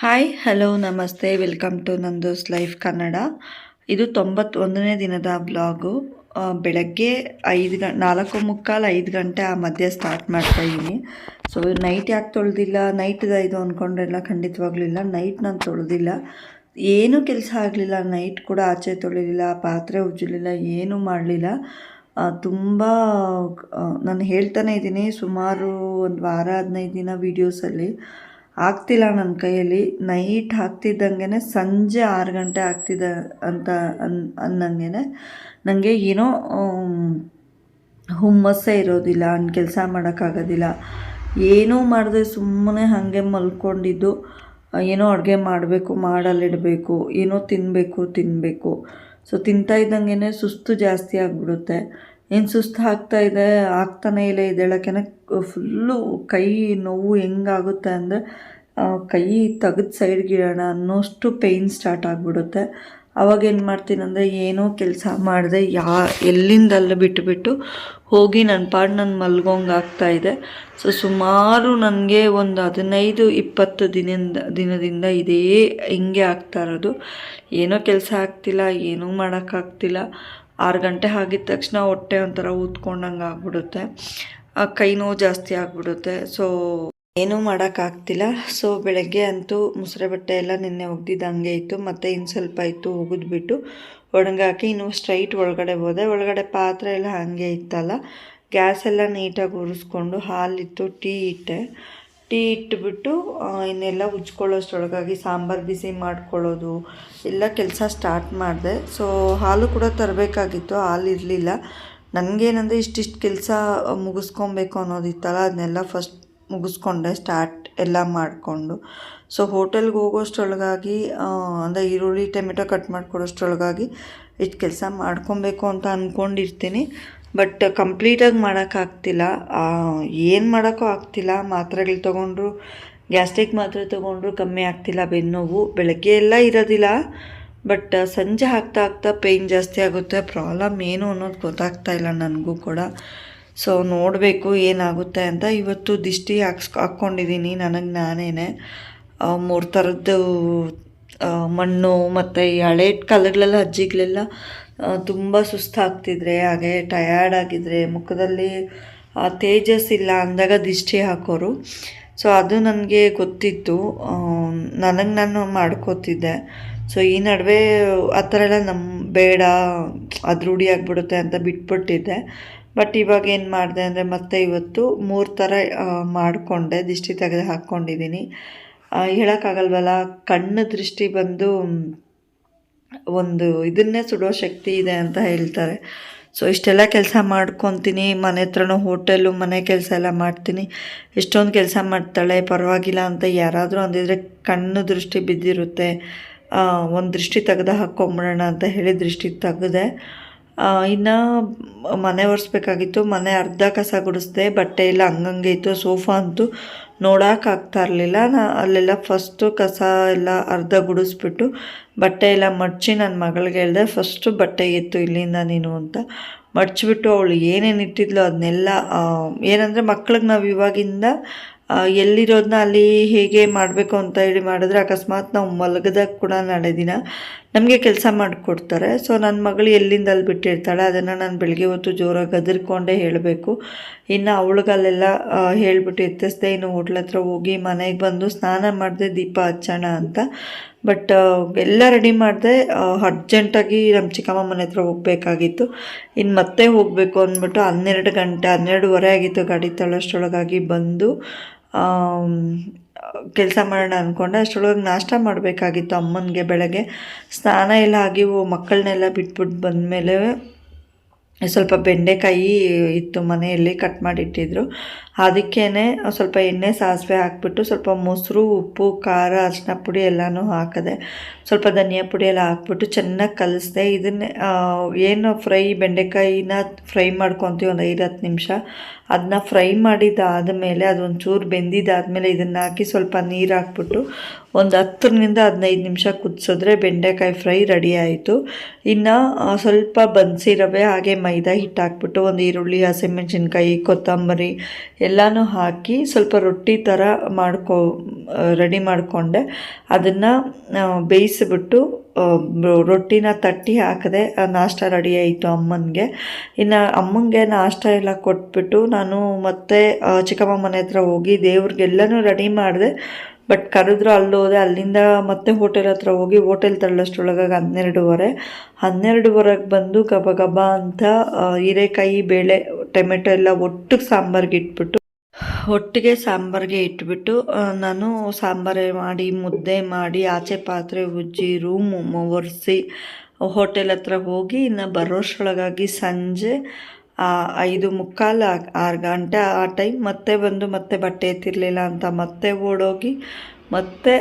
Hi hello ನಮಸ್ತೆ welcome to Nando's life Kannada ಇದು ತೊಂಬತ್ತೊಂದನೇ ದಿನದ ಬ್ಲಾಗು ಬೆಳಗ್ಗೆ ಐದು ಗ, ನಾಲ್ಕು ಮುಕ್ಕಾಲು ಐದು ಗಂಟೆ ಆ ಮಧ್ಯೆ ಸ್ಟಾರ್ಟ್ ಮಾಡ್ತಾ ಇದ್ದೀನಿ. ಸೊ ನೈಟ್ ಯಾಕೆ ತೊಳೆದಿಲ್ಲ? ನೈಟ್ ಇದು ಅಂದ್ಕೊಂಡ್ರೆಲ್ಲ ಖಂಡಿತವಾಗ್ಲಿಲ್ಲ. ನೈಟ್ ನಾನು ತೊಳೆದಿಲ್ಲ. ಏನೂ ಕೆಲಸ ಆಗಲಿಲ್ಲ. ನೈಟ್ ಕೂಡ ಆಚೆ ತೊಳಿಲಿಲ್ಲ. ಪಾತ್ರೆ ಉಜ್ಜಲಿಲ್ಲ. ಏನೂ ಮಾಡಲಿಲ್ಲ. ತುಂಬ ನಾನು ಹೇಳ್ತಾನೆ ಇದ್ದೀನಿ. ಸುಮಾರು ಒಂದು ವಾರ, ಹದಿನೈದು ದಿನ ವೀಡಿಯೋಸಲ್ಲಿ ಆಗ್ತಿಲ್ಲ ನನ್ನ ಕೈಯಲ್ಲಿ. ನೈಟ್ ಹಾಕ್ತಿದ್ದಂಗೆ ಸಂಜೆ ಆರು ಗಂಟೆ ಆಗ್ತಿದ್ದ ಅಂತ ಅನ್ ಅನ್ನಂಗೆ ನನಗೆ ಏನೋ ಹುಮ್ಮಸ್ಸೇ ಇರೋದಿಲ್ಲ, ಅನ್ ಕೆಲಸ ಮಾಡೋಕ್ಕಾಗೋದಿಲ್ಲ. ಏನೂ ಮಾಡಿದೆ ಸುಮ್ಮನೆ ಹಾಗೆ ಮಲ್ಕೊಂಡಿದ್ದು. ಏನೋ ಅಡುಗೆ ಮಾಡಬೇಕು ಮಾಡಲಿಡಬೇಕು ಏನೋ ತಿನ್ನಬೇಕು ತಿನ್ನಬೇಕು ಸೊ, ತಿಂತಾ ಇದ್ದಂಗೆ ಸುಸ್ತು ಜಾಸ್ತಿ ಆಗಿಬಿಡುತ್ತೆ. ಏನು ಸುಸ್ತು ಆಗ್ತಾ ಇದೆ? ಆಗ್ತಾನೇ ಇಲ್ಲ ಇದೇಳಕ್ಕೆ ಫುಲ್ಲು ಕೈ ನೋವು ಹೆಂಗಾಗುತ್ತೆ ಅಂದರೆ ಕೈ ತೆಗೆದು ಸೈಡ್ಗೆ ಇಡೋಣ ಅನ್ನೋಷ್ಟು ಪೇಯ್ನ್ ಸ್ಟಾರ್ಟ್ ಆಗಿಬಿಡುತ್ತೆ. ಅವಾಗ ಏನು ಮಾಡ್ತೀನಿ ಅಂದರೆ ಏನೋ ಕೆಲಸ ಮಾಡಿದೆ, ಯಾ ಎಲ್ಲಿಂದಲ್ಲ ಬಿಟ್ಟುಬಿಟ್ಟು ಹೋಗಿ ನನ್ನ ಪಾಡು ನಾನು ಮಲ್ಗೋಂಗೆ ಆಗ್ತಾ ಇದೆ. ಸೊ ಸುಮಾರು ನನಗೆ ಒಂದು ಹದಿನೈದು, ಇಪ್ಪತ್ತು ದಿನದಿಂದ ದಿನದಿಂದ ಇದೇ ಹಿಂಗೆ ಆಗ್ತಾ ಇರೋದು. ಏನೋ ಕೆಲಸ ಆಗ್ತಿಲ್ಲ, ಏನೂ ಮಾಡೋಕ್ಕಾಗ್ತಿಲ್ಲ ಆರು ಗಂಟೆ ಆಗಿದ ತಕ್ಷಣ ಹೊಟ್ಟೆ ಒಂಥರ ಊದ್ಕೊಂಡಂಗೆ ಆಗ್ಬಿಡುತ್ತೆ. ಕೈ ನೋವು ಜಾಸ್ತಿ ಆಗ್ಬಿಡುತ್ತೆ. ಸೊ ಏನೂ ಮಾಡೋಕ್ಕಾಗ್ತಿಲ್ಲ. ಸೊ ಬೆಳಗ್ಗೆ ಅಂತೂ ಮುಸುರೆ ಬಟ್ಟೆ ಎಲ್ಲ ನಿನ್ನೆ ಒಗ್ದಿದ್ದು ಹಂಗೆ ಇತ್ತು. ಮತ್ತು ಇನ್ನು ಸ್ವಲ್ಪ ಇತ್ತು, ಒಗೆದ್ಬಿಟ್ಟು ಒಣಗಾಕಿ ಇನ್ನು ಸ್ಟ್ರೈಟ್ ಒಳಗಡೆ ಹೋದೆ. ಒಳಗಡೆ ಪಾತ್ರೆ ಎಲ್ಲ ಹಾಗೆ ಇತ್ತಲ್ಲ. ಗ್ಯಾಸ್ ಎಲ್ಲ ನೀಟಾಗಿ ಉರಿಸ್ಕೊಂಡು ಹಾಲಿತ್ತು, ಟೀ ಇಟ್ಟೆ. ಟೀ ಇಟ್ಬಿಟ್ಟು ಇನ್ನೆಲ್ಲ ಉಜ್ಕೊಳ್ಳೋಷ್ಟೊಳಗಾಗಿ ಸಾಂಬಾರು ಬಿಸಿ ಮಾಡ್ಕೊಳ್ಳೋದು ಎಲ್ಲ ಕೆಲಸ ಸ್ಟಾರ್ಟ್ ಮಾಡಿದೆ. ಸೊ ಹಾಲು ಕೂಡ ತರಬೇಕಾಗಿತ್ತು, ಹಾಲು ಇರಲಿಲ್ಲ. ನನಗೇನಂದರೆ ಇಷ್ಟಿಷ್ಟು ಕೆಲಸ ಮುಗಿಸ್ಕೊಬೇಕು ಅನ್ನೋದಿತ್ತಲ್ಲ, ಅದನ್ನೆಲ್ಲ ಫಸ್ಟ್ ಮುಗಿಸ್ಕೊಂಡೆ ಸ್ಟಾರ್ಟ್ ಎಲ್ಲ ಮಾಡಿಕೊಂಡು. ಸೊ ಹೋಟೆಲ್ಗೆ ಹೋಗೋಷ್ಟ್ರೊಳಗಾಗಿ ಅಂದರೆ ಈರುಳ್ಳಿ, ಟೊಮೆಟೊ ಕಟ್ ಮಾಡ್ಕೊಡೋಷ್ಟರೊಳಗಾಗಿ ಇಷ್ಟು ಕೆಲಸ ಮಾಡ್ಕೊಬೇಕು ಅಂತ ಅಂದ್ಕೊಂಡಿರ್ತೀನಿ ಬಟ್ ಕಂಪ್ಲೀಟಾಗಿ ಮಾಡೋಕ್ಕಾಗ್ತಿಲ್ಲ ಏನು ಮಾಡೋಕ್ಕೂ ಆಗ್ತಿಲ್ಲ. ಮಾತ್ರೆಗಳು ತೊಗೊಂಡ್ರು, ಗ್ಯಾಸ್ಟ್ರಿಕ್ ಮಾತ್ರೆ ತೊಗೊಂಡ್ರು ಕಮ್ಮಿ ಆಗ್ತಿಲ್ಲ ಬೆನ್ನೋವು ಬೆಳಗ್ಗೆ ಎಲ್ಲ ಇರೋದಿಲ್ಲ. ಬಟ್ ಸಂಜೆ ಆಗ್ತಾ ಆಗ್ತಾ ಪೇಯ್ನ್ ಜಾಸ್ತಿ ಆಗುತ್ತೆ. ಪ್ರಾಬ್ಲಮ್ ಏನು ಅನ್ನೋದು ಗೊತ್ತಾಗ್ತಾ ಇಲ್ಲ ನನಗೂ ಕೂಡ. ಸೊ ನೋಡಬೇಕು ಏನಾಗುತ್ತೆ ಅಂತ ಇವತ್ತು ದಿಷ್ಟಿ ಹಾಕ್ಸ್ ಹಾಕ್ಕೊಂಡಿದ್ದೀನಿ ನನಗೆ ನಾನೇ ಮೂರು ಥರದ್ದು ಮಣ್ಣು ಮತ್ತು ಈ ಹಳೆ ಕಾಲಗಳೆಲ್ಲ ಅಜ್ಜಿಗಳೆಲ್ಲ ತುಂಬ ಸುಸ್ತಾಗ್ತಿದ್ರೆ, ಹಾಗೆ ಟಯರ್ಡ್ ಆಗಿದ್ರೆ, ಮುಖದಲ್ಲಿ ತೇಜಸ್ ಇಲ್ಲ ಅಂದಾಗ ದಿಷ್ಟಿ ಹಾಕೋರು. ಸೊ ಅದು ನನಗೆ ಗೊತ್ತಿತ್ತು. ನನಗೆ ನಾನು ಮಾಡ್ಕೋತಿದ್ದೆ. ಸೊ ಈ ನಡುವೆ ಆ ಥರ ಎಲ್ಲ ನಮ್ಮ ಬೇಡ ಅದು ರೂಢಿ ಆಗಿಬಿಡುತ್ತೆ ಅಂತ ಬಿಟ್ಬಿಟ್ಟಿದ್ದೆ. ಬಟ್ ಇವಾಗ ಏನು ಮಾಡಿದೆ ಅಂದರೆ ಮತ್ತೆ ಇವತ್ತು ಮೂರು ಥರ ಮಾಡಿಕೊಂಡೆ, ದಿಷ್ಟಿ ತೆಗೆದು ಹಾಕ್ಕೊಂಡಿದ್ದೀನಿ ಹೇಳೋಕ್ಕಾಗಲ್ವಲ್ಲ, ಕಣ್ಣು ದೃಷ್ಟಿ ಬಂದು ಒಂದು ಇದನ್ನೇ ಸುಡೋ ಶಕ್ತಿ ಇದೆ ಅಂತ ಹೇಳ್ತಾರೆ. ಸೊ ಇಷ್ಟೆಲ್ಲ ಕೆಲಸ ಮಾಡ್ಕೊತೀನಿ, ಮನೆ ಹತ್ರನೂ ಹೋಟೆಲು ಮನೆ ಕೆಲಸ ಎಲ್ಲ ಮಾಡ್ತೀನಿ. ಎಷ್ಟೊಂದು ಕೆಲಸ ಮಾಡ್ತಾಳೆ, ಪರವಾಗಿಲ್ಲ ಅಂತ ಯಾರಾದರೂ ಅಂದಿದ್ರೆ ಕಣ್ಣು ದೃಷ್ಟಿ ಬಿದ್ದಿರುತ್ತೆ. ಒಂದು ದೃಷ್ಟಿ ತೆಗೆದು ಹಾಕ್ಕೊಂಬಿಡೋಣ ಅಂತ ಹೇಳಿ ದೃಷ್ಟಿ ತೆಗೆದೆ. ಇನ್ನು ಮನೆ ಒರೆಸ್ಬೇಕಾಗಿತ್ತು. ಮನೆ ಅರ್ಧ ಕಸ ಗುಡಿಸ್ದೆ, ಬಟ್ಟೆ ಎಲ್ಲ ಹಂಗಂಗೆ ಇತ್ತು. ಸೋಫಾ ಅಂತೂ ನೋಡೋಕ್ಕಾಗ್ತಾ ಇರಲಿಲ್ಲ. ನಾ, ಅಲ್ಲೆಲ್ಲ ಫಸ್ಟು ಕಸ ಎಲ್ಲ ಅರ್ಧ ಗುಡಿಸ್ಬಿಟ್ಟು ಬಟ್ಟೆ ಎಲ್ಲ ಮಡಚಿ ನನ್ನ ಮಗಳಿಗೆ ಹೇಳಿದೆ ಫಸ್ಟು ಬಟ್ಟೆ ಎತ್ತು ಇಲ್ಲಿಂದ ನೀನು ಅಂತ. ಮಡಚಿಬಿಟ್ಟು ಅವಳು ಏನೇನು ಇಟ್ಟಿದ್ಲು ಅದನ್ನೆಲ್ಲ ಏನಂದರೆ ಮಕ್ಳಿಗೆ ನಾವು ಇವಾಗಿಂದ ಎಲ್ಲಿರೋದನ್ನ ಅಲ್ಲಿ ಹೇಗೆ ಮಾಡಬೇಕು ಅಂತ ಹೇಳಿ ಮಾಡಿದ್ರೆ ಅಕಸ್ಮಾತ್ ನಾವು ಮಲಗದಾಗ ಕೂಡ ನಾಳೆ ದಿನ ನಮಗೆ ಕೆಲಸ ಮಾಡಿಕೊಡ್ತಾರೆ. ಸೊ ನನ್ನ ಮಗಳು ಎಲ್ಲಿಂದ ಅಲ್ಲಿ ಬಿಟ್ಟಿರ್ತಾಳೆ, ಅದನ್ನು ನಾನು ಬೆಳಗ್ಗೆ ಹೊತ್ತು ಜೋರಾಗಿ ಗದರ್ಕೊಂಡೇ ಹೇಳಬೇಕು. ಇನ್ನು ಅವಳಿಗಲ್ಲೆಲ್ಲ ಹೇಳಿಬಿಟ್ಟು ಎತ್ತಿಸ್ದೆ, ಇನ್ನು ಹೋಟ್ಲ ಹತ್ರ ಹೋಗಿ ಮನೆಗೆ ಬಂದು ಸ್ನಾನ ಮಾಡಿದೆ ದೀಪ ಹಚ್ಚೋಣ ಅಂತ. ಬಟ್ ಎಲ್ಲ ರೆಡಿ ಮಾಡಿದೆ ಅರ್ಜೆಂಟಾಗಿ ನಮ್ಮ ಚಿಕ್ಕಮ್ಮ ಮನೆ ಹತ್ರ ಹೋಗಬೇಕಾಗಿತ್ತು. ಇನ್ನು ಮತ್ತೆ ಹೋಗಬೇಕು ಅಂದ್ಬಿಟ್ಟು ಹನ್ನೆರಡು ಗಂಟೆ, ಹನ್ನೆರಡುವರೆ ಆಗಿತ್ತು ಗಾಡಿ ತಳ್ಳೋಷ್ಟ್ರೊಳಗಾಗಿ ಬಂದು ಕೆಲಸ ಮಾಡೋಣ ಅಂದ್ಕೊಂಡೆ ಅಷ್ಟರೊಳಗೆ ನಾಷ್ಟ ಮಾಡಬೇಕಾಗಿತ್ತು ಅಮ್ಮನಿಗೆ ಬೆಳಗ್ಗೆ. ಸ್ನಾನ ಎಲ್ಲ ಆಗಿ ಮಕ್ಕಳನ್ನೆಲ್ಲ ಬಿಟ್ಬಿಟ್ಟು ಬಂದಮೇಲೆ ಸ್ವಲ್ಪ ಬೆಂಡೆಕಾಯಿ ಇತ್ತು ಮನೆಯಲ್ಲಿ ಕಟ್ ಮಾಡಿಟ್ಟಿದ್ರು. ಅದಕ್ಕೇ ಸ್ವಲ್ಪ ಎಣ್ಣೆ ಸಾಸಿವೆ ಹಾಕ್ಬಿಟ್ಟು ಸ್ವಲ್ಪ ಮೊಸರು, ಉಪ್ಪು, ಖಾರ ಅರಿಶಿನ ಪುಡಿ ಎಲ್ಲನೂ ಹಾಕಿದೆ ಸ್ವಲ್ಪ ಧನಿಯಾ ಪುಡಿ ಎಲ್ಲ ಹಾಕ್ಬಿಟ್ಟು ಚೆನ್ನಾಗಿ ಕಲಿಸ್ದೆ. ಇದನ್ನೇ ಏನು ಫ್ರೈ ಬೆಂಡೆಕಾಯಿನ ಫ್ರೈ ಮಾಡ್ಕೊತೀವಿ ಒಂದು ಐದು ಹತ್ತು ನಿಮಿಷ. ಅದನ್ನ ಫ್ರೈ ಮಾಡಿದ್ದಾದಮೇಲೆ ಅದೊಂಚೂರು ಬೆಂದಿದ್ದಾದಮೇಲೆ ಇದನ್ನು ಹಾಕಿ ಸ್ವಲ್ಪ ನೀರು ಹಾಕ್ಬಿಟ್ಟು ಒಂದು ಹತ್ತರಿಂದ ಹದಿನೈದು ನಿಮಿಷ ಕುದಿಸಿದ್ರೆ ಬೆಂಡೆಕಾಯಿ ಫ್ರೈ ರೆಡಿ ಆಯಿತು. ಇನ್ನು ಸ್ವಲ್ಪ ಬನ್ಸಿ ರವೆ, ಹಾಗೆ ಮೈದಾ ಹಿಟ್ಟು ಹಾಕ್ಬಿಟ್ಟು ಒಂದು ಈರುಳ್ಳಿ ಹಸಿಮೆಣಸಿನ್ಕಾಯಿ ಕೊತ್ತಂಬರಿ ಎಲ್ಲನೂ ಹಾಕಿ ಸ್ವಲ್ಪ ರೊಟ್ಟಿ ಥರ ಮಾಡ್ಕೊ, ರೆಡಿ ಮಾಡಿಕೊಂಡೆ. ಅದನ್ನು ಬೇಯಿಸಿಬಿಟ್ಟು ರೊಟ್ಟಿನ ತಟ್ಟಿ ಹಾಕಿದೆ ನಾಷ್ಟ ರೆಡಿ ಆಯಿತು ಅಮ್ಮನಿಗೆ. ಇನ್ನು ಅಮ್ಮನಿಗೆ ನಾಷ್ಟ ಎಲ್ಲ ಕೊಟ್ಬಿಟ್ಟು ನಾನು ಮತ್ತೆ ಚಿಕ್ಕಮ್ಮ ಮನೆ ಹತ್ರ ಹೋಗಿ ದೇವ್ರಿಗೆಲ್ಲನೂ ರೆಡಿ ಮಾಡಿದೆ. ಬಟ್ ಕರೆದ್ರು ಅಲ್ಲಿ ಹೋದೆ. ಅಲ್ಲಿಂದ ಮತ್ತೆ ಹೋಟೆಲ್ ಹತ್ರ ಹೋಗಿ ಹೋಟೆಲ್ ತಳ್ಳೋಷ್ಟ್ರೊಳಗೆ ಹನ್ನೆರಡುವರೆ. ಹನ್ನೆರಡುವರೆಗೆ ಬಂದು ಗಬ ಗಬ ಅಂತ ಹೀರೆಕಾಯಿ, ಬೇಳೆ, ಟೊಮೆಟೊ ಎಲ್ಲ ಒಟ್ಟಿಗೆ ಸಾಂಬಾರ್ಗೆ ಇಟ್ಬಿಟ್ಟು ಒಟ್ಟಿಗೆ ಸಾಂಬಾರಿಗೆ ಇಟ್ಬಿಟ್ಟು ನಾನು ಸಾಂಬಾರು ಮಾಡಿ, ಮುದ್ದೆ ಮಾಡಿ, ಆಚೆ ಪಾತ್ರೆ ಉಜ್ಜಿ ರೂಮು ಒರೆಸಿ, ಹೋಟೆಲ್ ಹತ್ರ ಹೋಗಿ ಇನ್ನು ಬರೋಷ್ಟೊಳಗಾಗಿ ಸಂಜೆ ಐದು ಮುಕ್ಕಾಲು ಆರು ಗಂಟೆ ಆ ಟೈಮ್ ಮತ್ತೆ ಬಂದು ಮತ್ತೆ ಬಟ್ಟೆ ಎತ್ತಿರಲಿಲ್ಲ ಅಂತ ಮತ್ತೆ ಓಡೋಗಿ ಮತ್ತೆ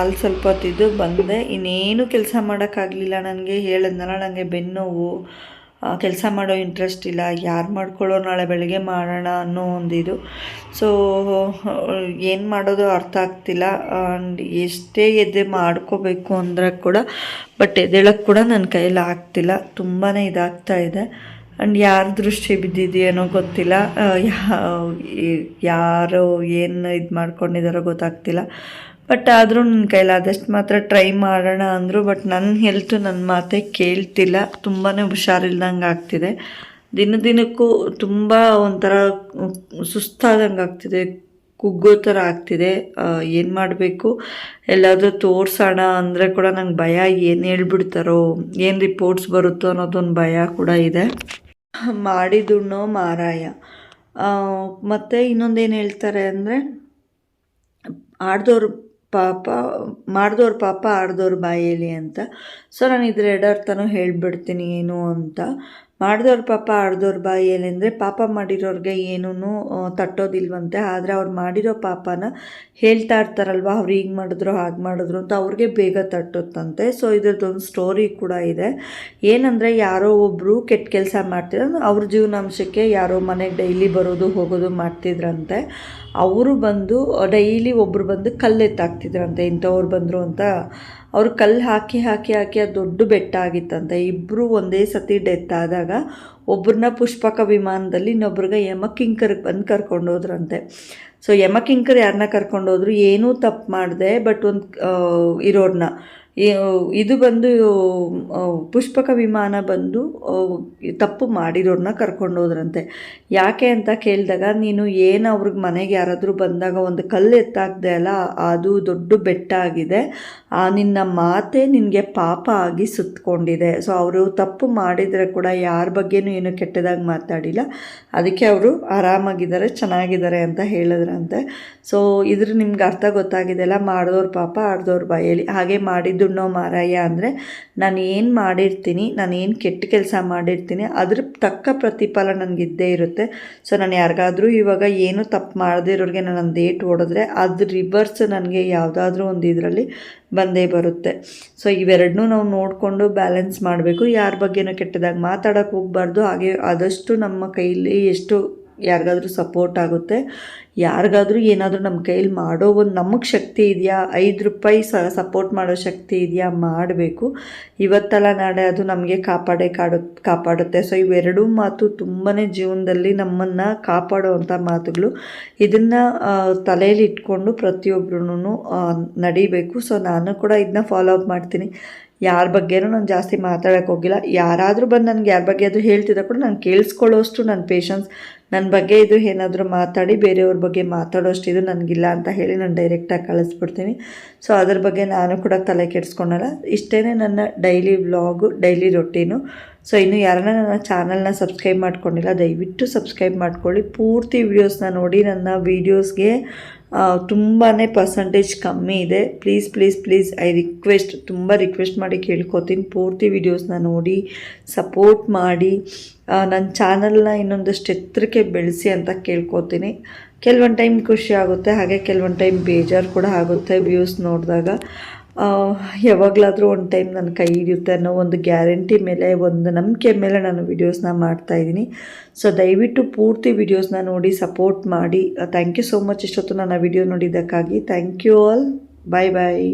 ಅಲ್ಲಿ ಸ್ವಲ್ಪ ಹೊತ್ತಿದ್ದು ಬಂದೆ. ಇನ್ನೇನು ಕೆಲಸ ಮಾಡೋಕ್ಕಾಗಲಿಲ್ಲ ನನಗೆ. ಹೇಳಿದ್ನಲ್ಲ ನನಗೆ ಬೆನ್ನೋವು ಕೆಲಸ ಮಾಡೋ ಇಂಟ್ರೆಸ್ಟ್ ಇಲ್ಲ. ಯಾರು ಮಾಡ್ಕೊಳ್ಳೋ ನಾಳೆ ಬೆಳಗ್ಗೆ ಮಾಡೋಣ ಅನ್ನೋ ಒಂದಿದು. ಸೊ ಏನು ಮಾಡೋದು ಅರ್ಥ ಆಗ್ತಿಲ್ಲ. ಆ್ಯಂಡ್ ಎಷ್ಟೇ ಎದ್ದೆ ಮಾಡ್ಕೋಬೇಕು ಅಂದರೆ ಕೂಡ ಬಟ್ ಎದ್ದೇಳಕ್ಕೆ ಕೂಡ ನನ್ನ ಕೈಯಲ್ಲಿ ಆಗ್ತಿಲ್ಲ. ತುಂಬಾ ಇದಾಗ್ತಾ ಇದೆ. ಆ್ಯಂಡ್ ಯಾರ ದೃಷ್ಟಿ ಬಿದ್ದಿದೆಯೇನೋ ಗೊತ್ತಿಲ್ಲ. ಯಾರು ಏನು ಇದು ಮಾಡ್ಕೊಂಡಿದ್ದಾರೋ ಗೊತ್ತಾಗ್ತಿಲ್ಲ. ಬಟ್ ಆದರೂ ನನ್ನ ಕೈಲಾದಷ್ಟು ಮಾತ್ರ ಟ್ರೈ ಮಾಡೋಣ ಅಂದರು ಬಟ್ ನನ್ನ ಹೆಲ್ತ್ ನನ್ನ ಮಾತೇ ಕೇಳ್ತಿಲ್ಲ. ತುಂಬಾ ಹುಷಾರಿಲ್ದಂಗೆ ಆಗ್ತಿದೆ. ದಿನ ದಿನಕ್ಕೂ ತುಂಬ ಒಂಥರ ಸುಸ್ತಾದಂಗೆ ಆಗ್ತಿದೆ. ಕುಗ್ಗೋ ಥರ ಆಗ್ತಿದೆ. ಏನು ಮಾಡಬೇಕು? ಎಲ್ಲಾದರೂ ತೋರಿಸೋಣ ಅಂದರೆ ಕೂಡ ನಂಗೆ ಭಯ. ಏನು ಹೇಳ್ಬಿಡ್ತಾರೋ, ಏನು ರಿಪೋರ್ಟ್ಸ್ ಬರುತ್ತೋ ಅನ್ನೋದೊಂದು ಭಯ ಕೂಡ ಇದೆ. ಮಾಡಿದುಣ್ಣೋ ಮಾರಾಯ. ಮತ್ತು ಇನ್ನೊಂದೇನು ಹೇಳ್ತಾರೆ ಅಂದರೆ ಆಡ್ದವ್ರ ಪಾಪ ಮಾಡಿದವ್ರ ಪಾಪ ಆಡ್ದವ್ರ ಬಾಯಲ್ಲಿ ಅಂತ. ಸೊ ನಾನು ಇದ್ರ ಎರಡರ್ಥನೂ ಹೇಳಿಬಿಡ್ತೀನಿ ಏನು ಅಂತ. ಮಾಡಿದವ್ರ ಪಾಪ ಆಡ್ದವ್ರ ಬಾಯಲ್ಲಿ ಅಂದರೆ ಪಾಪ ಮಾಡಿರೋರಿಗೆ ಏನೂ ತಟ್ಟೋದಿಲ್ವಂತೆ. ಆದರೆ ಅವ್ರು ಮಾಡಿರೋ ಪಾಪನ ಹೇಳ್ತಾ ಇರ್ತಾರಲ್ವ, ಅವ್ರು ಹೀಗೆ ಮಾಡಿದ್ರು, ಹಾಗೆ ಮಾಡಿದ್ರು ಅಂತ ಅವ್ರಿಗೆ ಬೇಗ ತಟ್ಟುತ್ತಂತೆ. ಸೊ ಇದ್ರದ್ದೊಂದು ಸ್ಟೋರಿ ಕೂಡ ಇದೆ. ಏನಂದರೆ ಯಾರೋ ಒಬ್ಬರು ಕೆಟ್ಟ ಕೆಲಸ ಮಾಡ್ತಿದ್ರು ಅವ್ರ ಜೀವನಾಂಶಕ್ಕೆ ಯಾರೋ ಮನೆಗೆ ಡೈಲಿ ಬರೋದು, ಹೋಗೋದು ಮಾಡ್ತಿದ್ರಂತೆ. ಅವರು ಬಂದು, ಡೈಲಿ ಒಬ್ಬರು ಬಂದು ಕಲ್ಲು ಕಲ್ಲೆತ್ತಾಕ್ತಿದ್ರಂತೆ ಇಂಥವ್ರು ಬಂದರು ಅಂತ. ಅವರು ಕಲ್ಲು ಹಾಕಿ ಹಾಕಿ ಹಾಕಿ ಅದು ದೊಡ್ಡ ಬೆಟ್ಟ ಆಗಿತ್ತಂತೆ. ಇಬ್ಬರು ಒಂದೇ ಸತಿ ಡೆತ್ ಆದಾಗ ಒಬ್ಬರನ್ನ ಪುಷ್ಪಕ ವಿಮಾನದಲ್ಲಿ ಇನ್ನೊಬ್ರಿಗೆ ಯಮಕಿಂಕರ್ಗೆ ಬಂದು ಕರ್ಕೊಂಡು ಹೋದ್ರಂತೆ. ಸೊ ಯಮಕಿಂಕರ್ ಯಾರನ್ನ ಕರ್ಕೊಂಡೋದ್ರು ಏನೂ ತಪ್ಪು ಮಾಡಿದೆ ಬಟ್ ಒಂದು ಇರೋರನ್ನ ಇದು ಬಂದು ಪುಷ್ಪಕ ವಿಮಾನ ಬಂದು ತಪ್ಪು ಮಾಡಿರೋರನ್ನ ಕರ್ಕೊಂಡು ಹೋದ್ರಂತೆ. ಯಾಕೆ ಅಂತ ಕೇಳಿದಾಗ, ನೀನು ಏನು ಅವ್ರಿಗೆ ಮನೆಗೆ ಯಾರಾದರೂ ಬಂದಾಗ ಒಂದು ಕಲ್ಲು ಎತ್ತಾಕ್ದೆ ಅಲ್ಲ, ಅದು ದೊಡ್ಡ ಬೆಟ್ಟ ಆಗಿದೆ. ಆ, ನಿನ್ನ ಮಾತೆ ನಿನಗೆ ಪಾಪ ಆಗಿ ಸುತ್ತಕೊಂಡಿದೆ ಸೊ, ಅವರು ತಪ್ಪು ಮಾಡಿದರೆ ಕೂಡ ಯಾರ ಬಗ್ಗೆನೂ ಏನು ಕೆಟ್ಟದಾಗಿ ಮಾತಾಡಿಲ್ಲ. ಅದಕ್ಕೆ ಅವರು ಆರಾಮಾಗಿದ್ದಾರೆ, ಚೆನ್ನಾಗಿದ್ದಾರೆ ಅಂತ ಹೇಳಿದ್ರಂತೆ. ಸೊ, ಇದ್ರ ನಿಮ್ಗೆ ಅರ್ಥ ಗೊತ್ತಾಗಿದೆಲ್ಲ ಮಾಡಿದವ್ರ ಪಾಪ ಆಡ್ದವ್ರ ಬಾಯಲ್ಲಿ. ಹಾಗೆ ಮಾಡಿದ್ದುಣ್ಣೋ ಮಾರಾಯ ಅಂದರೆ ನಾನು ಏನು ಮಾಡಿರ್ತೀನಿ, ನಾನು ಏನು ಕೆಟ್ಟ ಕೆಲಸ ಮಾಡಿರ್ತೀನಿ, ಅದ್ರ ತಕ್ಕ ಪ್ರತಿಫಲ ನನಗಿದ್ದೇ ಇರುತ್ತೆ. ಸೊ ನಾನು ಯಾರಿಗಾದರೂ ಇವಾಗ ಏನು ತಪ್ಪು ಮಾಡದೇ ಇರೋರಿಗೆ ನಾನು ಏಟ್ ಹೊಡೆದ್ರೆ ಅದು ರಿವರ್ಸ್ ನನಗೆ ಯಾವುದಾದ್ರೂ ಒಂದು ಇದರಲ್ಲಿ ಬಂದೇ ಬರುತ್ತೆ. ಸೊ ಇವೆರಡನ್ನೂ ನಾವು ನೋಡಿಕೊಂಡು ಬ್ಯಾಲೆನ್ಸ್ ಮಾಡಬೇಕು. ಯಾರ ಬಗ್ಗೆನೂ ಕೆಟ್ಟದಾಗಿ ಮಾತಾಡೋಕ್ಕೆ ಹೋಗಬಾರ್ದು. ಹಾಗೆ ಆದಷ್ಟು ನಮ್ಮ ಕೈಯಲ್ಲಿ ಎಷ್ಟು ಯಾರಿಗಾದ್ರೂ ಸಪೋರ್ಟ್ ಆಗುತ್ತೆ. ಯಾರಿಗಾದ್ರೂ ಏನಾದರೂ ನಮ್ಮ ಕೈಯಲ್ಲಿ ಮಾಡೋ ಒಂದು ನಮಗೆ ಶಕ್ತಿ ಇದೆಯಾ? ಐದು ರೂಪಾಯಿ ಸ ಸಪೋರ್ಟ್ ಮಾಡೋ ಶಕ್ತಿ ಇದೆಯಾ? ಮಾಡಬೇಕು. ಇವತ್ತಲ್ಲ ನಾಳೆ ಅದು ನಮಗೆ ಕಾಪಾಡೇ ಕಾಡು, ಕಾಪಾಡುತ್ತೆ. ಸೊ ಇವೆರಡೂ ಮಾತು ತುಂಬಾ ಜೀವನದಲ್ಲಿ ನಮ್ಮನ್ನು ಕಾಪಾಡುವಂಥ ಮಾತುಗಳು. ಇದನ್ನು ತಲೆಯಲ್ಲಿ ಇಟ್ಕೊಂಡು ಪ್ರತಿಯೊಬ್ಬರೂ ನಡಿಬೇಕು. ಸೊ ನಾನು ಕೂಡ ಇದನ್ನ ಫಾಲೋ ಅಪ್ ಮಾಡ್ತೀನಿ. ಯಾರ ಬಗ್ಗೆನೂ ನಾನು ಜಾಸ್ತಿ ಮಾತಾಡೋಕ್ಕೆ ಹೋಗಿಲ್ಲ. ಯಾರಾದರೂ ಬಂದು ನನಗೆ ಯಾರ ಬಗ್ಗೆ ಅದು ಹೇಳ್ತಿದ್ದ ಕೂಡ ನಾನು ಕೇಳಿಸ್ಕೊಳ್ಳೋಷ್ಟು ನನ್ನ ಪೇಷನ್ಸ್ ನನ್ನ ಬಗ್ಗೆ ಇದು ಏನಾದರೂ ಮಾತಾಡಿ ಬೇರೆಯವ್ರ ಬಗ್ಗೆ ಮಾತಾಡೋಷ್ಟು ಇದು ನನಗಿಲ್ಲ ಅಂತ ಹೇಳಿ ನಾನು ಡೈರೆಕ್ಟಾಗಿ ಕಳಿಸ್ಬಿಡ್ತೀನಿ. ಸೊ ಅದ್ರ ಬಗ್ಗೆ ನಾನು ಕೂಡ ತಲೆ ಕೆಡಿಸ್ಕೊಳಲ್ಲ. ಇಷ್ಟೇ ನನ್ನ daily vlog daily routine so ಇನ್ನು ಯಾರನ್ನ ನನ್ನ ಚಾನಲ್ನ ಸಬ್ಸ್ಕ್ರೈಬ್ ಮಾಡ್ಕೊಂಡಿಲ್ಲ, ದಯವಿಟ್ಟು ಸಬ್ಸ್ಕ್ರೈಬ್ ಮಾಡ್ಕೊಳ್ಳಿ. ಪೂರ್ತಿ ವೀಡಿಯೋಸ್ನ ನೋಡಿ, ನನ್ನ ವೀಡಿಯೋಸ್ಗೆ ತುಂಬಾ ಪರ್ಸಂಟೇಜ್ ಕಮ್ಮಿ ಇದೆ. Please please please I request ತುಂಬ ರಿಕ್ವೆಸ್ಟ್ ಮಾಡಿ ಕೇಳ್ಕೊತೀನಿ. ಪೂರ್ತಿ ವೀಡಿಯೋಸ್ನ ನೋಡಿ ಸಪೋರ್ಟ್ ಮಾಡಿ ನನ್ನ ಚಾನಲ್ನ ಇನ್ನೊಂದಷ್ಟು ಎತ್ತರಕ್ಕೆ ಬೆಳೆಸಿ ಅಂತ ಕೇಳ್ಕೊತೀನಿ. ಕೆಲವೊಂದು ಟೈಮ್ ಖುಷಿ ಆಗುತ್ತೆ, ಹಾಗೆ ಕೆಲವೊಂದು ಟೈಮ್ ಬೇಜಾರು ಕೂಡ ಆಗುತ್ತೆ ವ್ಯೂಸ್ ನೋಡಿದಾಗ. ಯಾವಾಗಲಾದರೂ ಒಂದು ಟೈಮ್ ನನ್ನ ಕೈ ಹಿಡಿಯುತ್ತೆ ಅನ್ನೋ ಒಂದು ಗ್ಯಾರಂಟಿ ಮೇಲೆ, ಒಂದು ನಂಬಿಕೆ ಮೇಲೆ ನಾನು ವಿಡಿಯೋಸ್ನ ಮಾಡ್ತಾಯಿದ್ದೀನಿ ಸೊ ದಯವಿಟ್ಟು ಪೂರ್ತಿ ವಿಡಿಯೋಸ್ನ ನೋಡಿ ಸಪೋರ್ಟ್ ಮಾಡಿ. ಥ್ಯಾಂಕ್ ಯು ಸೋ ಮಚ್ ಇಷ್ಟೊತ್ತು ನನ್ನ video ನೋಡಿದ್ದಕ್ಕಾಗಿ. Thank you all bye bye